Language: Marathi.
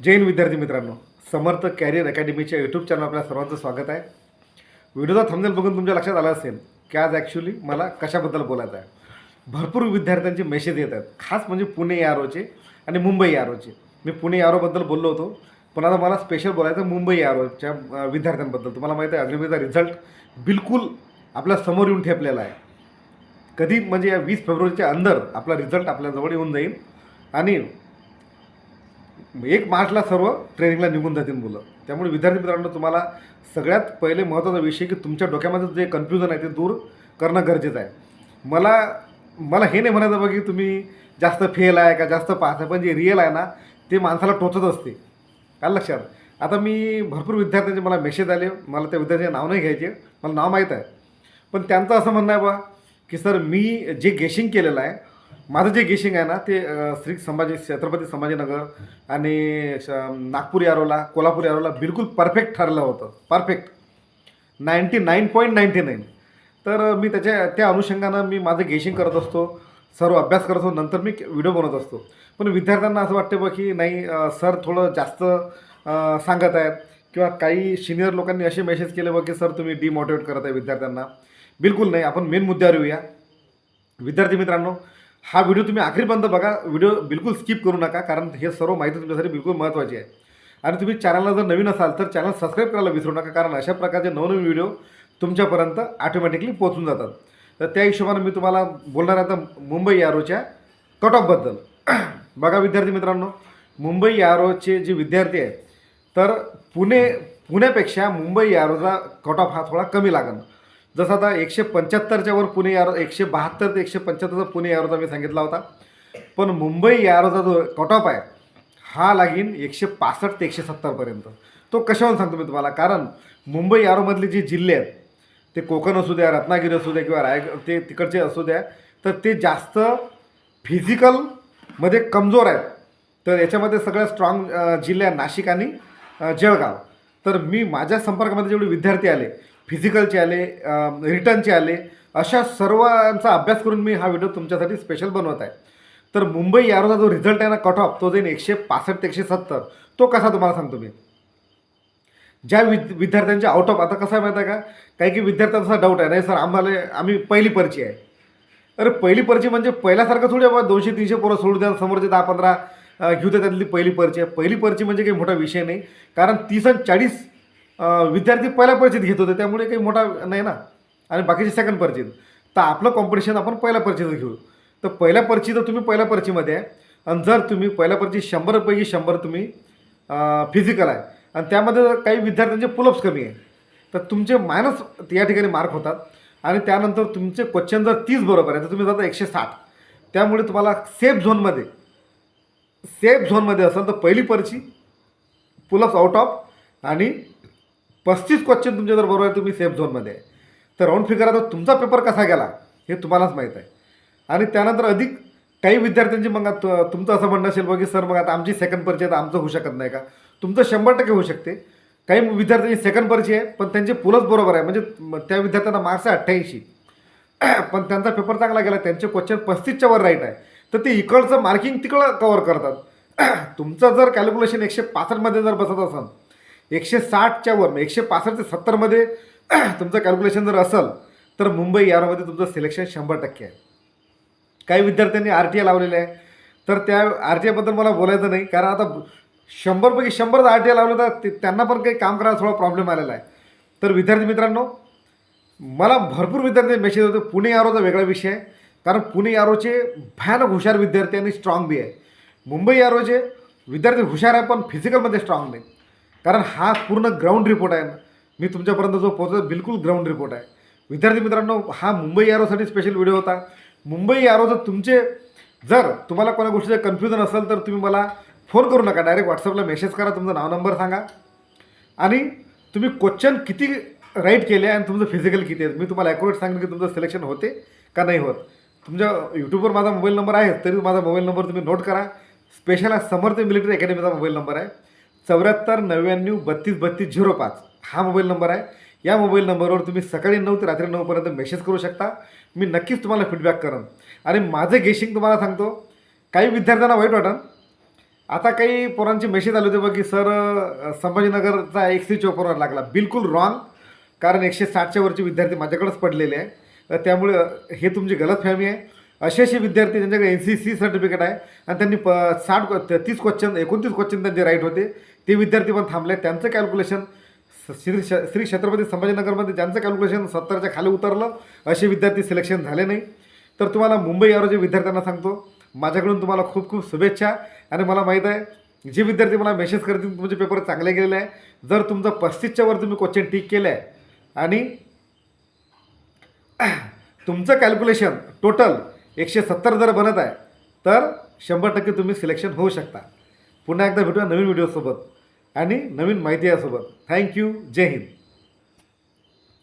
जैन विद्यार्थी मित्रांनो. समर्थ कॅरियर अकॅडमीच्या यूट्यूब चॅनल आपल्या सर्वांचं स्वागत आहे. व्हिडिओचा थंबनेल बघून तुमच्या लक्षात आलं असेल की आज ॲक्च्युली मला कशाबद्दल बोलायचं आहे? भरपूर विद्यार्थ्यांचे मेसेज येत आहेत खास म्हणजे पुणे यारोचे आणि मुंबई यारोचे. मी पुणे यारोबद्दल बोललो होतो पण आता मला स्पेशल बोलायचं मुंबई यारोच्या विद्यार्थ्यांबद्दल. तुम्हाला माहिती आहे अग्निवीचा रिझल्ट बिलकुल आपल्यासमोर येऊन ठेपलेला आहे. कधी? म्हणजे या वीस फेब्रुवारीच्या अंदर आपला रिझल्ट आपल्याजवळ येऊन जाईल. आणि एक मार्चला सर्व ट्रेनिंगला निघून जातील मुलं. त्यामुळे विद्यार्थी मित्रांनो तुम्हाला सगळ्यात पहिले महत्त्वाचा विषय की तुमच्या डोक्यामध्ये जे कन्फ्युजन आहे ते दूर करणं गरजेचं आहे. मला मला हे नाही म्हणायचं बघा की तुम्ही जास्त फेल आहे का जास्त पास आहे पण जे रिअल आहे ना ते माणसाला टोचत असते. काय लक्षात आता मी भरपूर विद्यार्थ्यांचे मला मेसेज आले मला त्या विद्यार्थ्यांचे नाव नाही घ्यायचे मला नाव माहीत आहे. पण त्यांचं असं म्हणणं आहे बा की सर मी जे गेशिंग केलेलं आहे माझं जे गेशिंग आहे ना ते श्री संभाजी छत्रपती संभाजीनगर आणि श- नागपूर यारोला कोल्हापूर यारोला बिलकुल परफेक्ट ठरलं होतं. Perfect. Ninety nine point ninety nine. तर मी त्याच्या त्या अनुषंगानं मी माझं गेशिंग करत असतो सर्व अभ्यास करत असतो नंतर मी व्हिडिओ बनवत असतो. पण विद्यार्थ्यांना असं वाटतं बा की नाही सर थोडं जास्त सांगत आहेत किंवा काही सिनियर लोकांनी असे मेसेज केले बघ की सर तुम्ही डिमोटिवेट करत आहे विद्यार्थ्यांना. बिलकुल नाही. आपण मेन मुद्द्यावर येऊया. विद्यार्थी मित्रांनो हा व्हिडिओ तुम्ही आखरीपर्यंत बघा. व्हिडिओ बिलकुल स्किप करू नका कारण हे सर्व माहिती तुमच्यासाठी बिलकुल महत्त्वाची आहे. आणि तुम्ही चॅनलला जर नवीन असाल तर चॅनल सबस्क्राईब करायला विसरू नका कारण अशा प्रकारचे नवनवीन व्हिडिओ तुमच्यापर्यंत ऑटोमॅटिकली पोहोचून जातात. तर त्या हिशोबाने मी तुम्हाला बोलणार आहे आता मुंबई यारोच्या कट ऑफबद्दल बघा विद्यार्थी मित्रांनो मुंबई यारोचे जे विद्यार्थी आहेत तर पुणे पुण्यापेक्षा मुंबई यारोचा कट ऑफ हा थोडा कमी लागणार जसं आता एकशे पंच्याहत्तरच्या वर पुणे यारो एकशे बहात्तर ते एकशे पंच्याहत्तरचा पुणे यारोचा मी सांगितला होता. पण मुंबई यारोचा जो कट ऑफ आहे हा लागीन एकशे पासष्ट ते एकशे सत्तरपर्यंत तो कशावरून सांगतो मी तुम्हाला? कारण मुंबई यारोमधले जे जिल्हे आहेत ते कोकण असू द्या रत्नागिरी असू द्या किंवा रायगड ते तिकडचे असू द्या तर ते जास्त फिजिकलमध्ये कमजोर आहेत. तर याच्यामध्ये सगळ्यात स्ट्रॉंग जिल्हे आहेत नाशिक आणि जळगाव. तर मी माझ्या संपर्कामध्ये जेवढे विद्यार्थी आले फिजिकलचे आले रिटर्नचे आले अशा सर्वांचा अभ्यास करून मी हा व्हिडिओ तुमच्यासाठी स्पेशल बनवत आहे. तर मुंबई यारोचा जो रिझल्ट आहे ना कट ऑफ तो जाईल एकशे पासष्ट ते एकशे सत्तर. तो कसा तुम्हाला सांगतो मी? ज्या विद विद्यार्थ्यांच्या आउट ऑफ आता कसा माहिती आहे का? काही काही विद्यार्थ्यांचा डाऊट आहे नाही सर आम्हाला आम्ही पहिली पर्ची आहे. अरे पहिली पर्ची म्हणजे पहिल्यासारखं थोडी बाबा दोनशे तीनशे पोरं सोडू द्या समोरचे दहा पंधरा घेऊ द्या त्यातली पहिली पर्ची आहे. पहिली पर्ची म्हणजे काही मोठा विषय नाही. कारण तीस आणि चाळीस विद्यार्थी पहिल्या पर्चीत घेत होते त्यामुळे काही मोठा नाही ना. आणि बाकीचे सेकंड परिचित. तर आपलं कॉम्पिटिशन आपण पहिल्या पर्चीचं घेऊ. तर पहिल्या पर्ची तर तुम्ही पहिल्या पर्चीमध्ये आहे. आणि जर तुम्ही पहिल्या पर्ची शंभरपैकी शंभर तुम्ही फिजिकल आहे. आणि त्यामध्ये जर काही विद्यार्थ्यांचे पुलअप्स कमी आहे तर तुमचे मायनस या ठिकाणी मार्क होतात. आणि त्यानंतर तुमचे क्वेश्चन जर तीस बरोबर आहे तर तुम्ही जाता एकशे साठ. त्यामुळे तुम्हाला सेफ झोनमध्ये सेफ झोनमध्ये असेल तर पहिली पर्ची पुलअप्स आउट ऑफ आणि पस्तीस क्वेश्चन तुमचे जर बरोबर आहे तुम्ही सेफ झोनमध्ये आहे. तर राऊंड फिगर आता तुमचा पेपर कसा गेला हे तुम्हालाच माहीत आहे. आणि त्यानंतर अधिक काही विद्यार्थ्यांची मग आता तुमचं असं म्हणणं असेल बघ की सर मग आता आमची सेकंड परिचय आहे तर आमचं होऊ शकत नाही का? तुमचं शंभर टक्के होऊ शकते. काही विद्यार्थ्यांची सेकंड परिचय आहे पण त्यांचे पुलच बरोबर आहे. म्हणजे त्या विद्यार्थ्यांना मार्क्स आहे अठ्ठ्याऐंशी. पण त्यांचा पेपर चांगला गेला त्यांचे क्वेश्चन पस्तीसच्या वर राईट आहे. तर ते इकडचं मार्किंग तिकडं कवर करतात. तुमचं जर कॅल्क्युलेशन एकशे पासष्टमध्ये जर बसत असाल एकशे साठच्या वर म्हणजे एकशे पासष्ट ते सत्तरमध्ये तुमचं कॅल्क्युलेशन जर असेल तर मुंबई यामध्ये तुमचं सिलेक्शन शंभर टक्के आहे. काही विद्यार्थ्यांनी आर टी आय लावलेलं आहे. तर त्या आर टी आयबद्दल मला बोलायचं नाही कारण आता शंभरपैकी शंभर आर टी आय लावलं तर ते त्यांना पण काही काम करायला थोडा प्रॉब्लेम आलेला आहे. तर विद्यार्थी मित्रांनो मला भरपूर विद्यार्थी मेसेज होते पुणे आरोचा वेगळा विषय आहे. कारण पुणे यारोचे भयानक हुशार विद्यार्थी आणि स्ट्रॉंग बी आहे. मुंबई यारोचे विद्यार्थी हुशार आहे पण फिजिकलमध्ये स्ट्रॉंग नाही. कारण हा पूर्ण ग्राउंड रिपोर्ट आहे मी तुमच्यापर्यंत जो पोहोचतो बिलकुल ग्राउंड रिपोर्ट आहे. विद्यार्थी मित्रांनो हा मुंबई यारोसाठी स्पेशल व्हिडिओ होता. मुंबई यारो तुमचे जर तुम्हाला कोणा गोष्टीचं कन्फ्युजन असेल तर तुम्ही मला फोन करू नका. डायरेक्ट व्हॉट्सअपला मेसेज करा तुमचं नाव नंबर सांगा. आणि तुम्ही क्वेश्चन किती राईट केले आणि तुमचं फिजिकल किती आहे? मी तुम्हाला ॲक्युरेट सांगेन की तुमचं सिलेक्शन होते का नाही होत. तुमच्या यूट्यूबवर माझा मोबाईल नंबर आहे तरी माझा मोबाईल नंबर तुम्ही नोट करा. स्पेशल हा समर्थ मिलिटरी अकॅडमीचा मोबाईल नंबर आहे. चौऱ्याहत्तर नव्याण्णव बत्तीस बत्तीस झिरो पाच हा मोबाईल नंबर आहे. या मोबाईल नंबरवर तुम्ही सकाळी नऊ ते रात्री नऊपर्यंत मेसेज करू शकता. मी नक्कीच तुम्हाला फीडबॅक करेन. आणि माझं गेशिंग तुम्हाला सांगतो. काही विद्यार्थ्यांना वाईट वाटन. आता काही पोरांचे मेसेज आले होते बघ की सर संभाजीनगरचा एकशे चोपन्नवर लागला. बिलकुल रॉंग कारण एकशे साठच्या वरचे विद्यार्थी माझ्याकडेच पडलेले आहे. त्यामुळे हे तुमची गलतफहमी आहे. असे असे विद्यार्थी ज्यांच्याकडे एन सी सी सर्टिफिकेट आहे. आणि त्यांनी प साठ तीस क्वेश्चन एकोणतीस क्वेश्चन त्यांचे राईट होते. ते विद्यार्थी पण थांबले त्यांचं कॅल्क्युलेशन श्री श श्री छत्रपती संभाजीनगरमध्ये ज्यांचं कॅल्क्युलेशन सत्तरच्या खाली उतरलं असे विद्यार्थी सिलेक्शन झाले नाही. तर तुम्हाला मुंबई आरोग्य विद्यार्थ्यांना सांगतो माझ्याकडून तुम्हाला खूप खूप शुभेच्छा. आणि मला माहीत आहे जे विद्यार्थी मला मेसेज करतील तुमचे पेपर चांगले गेलेले आहे. जर तुमचं पस्तीसच्या वर तुम्ही क्वेश्चन टिक केलं आहे आणि तुमचं कॅल्क्युलेशन टोटल एकशे सत्तर जर बनत आहे तर शंभर टक्के तुम्ही सिलेक्शन होऊ शकता. पुन्हा एकदा भेटूया नवीन व्हिडिओसोबत आणि नवीन माहिती यासोबत. थँक्यू जय हिंद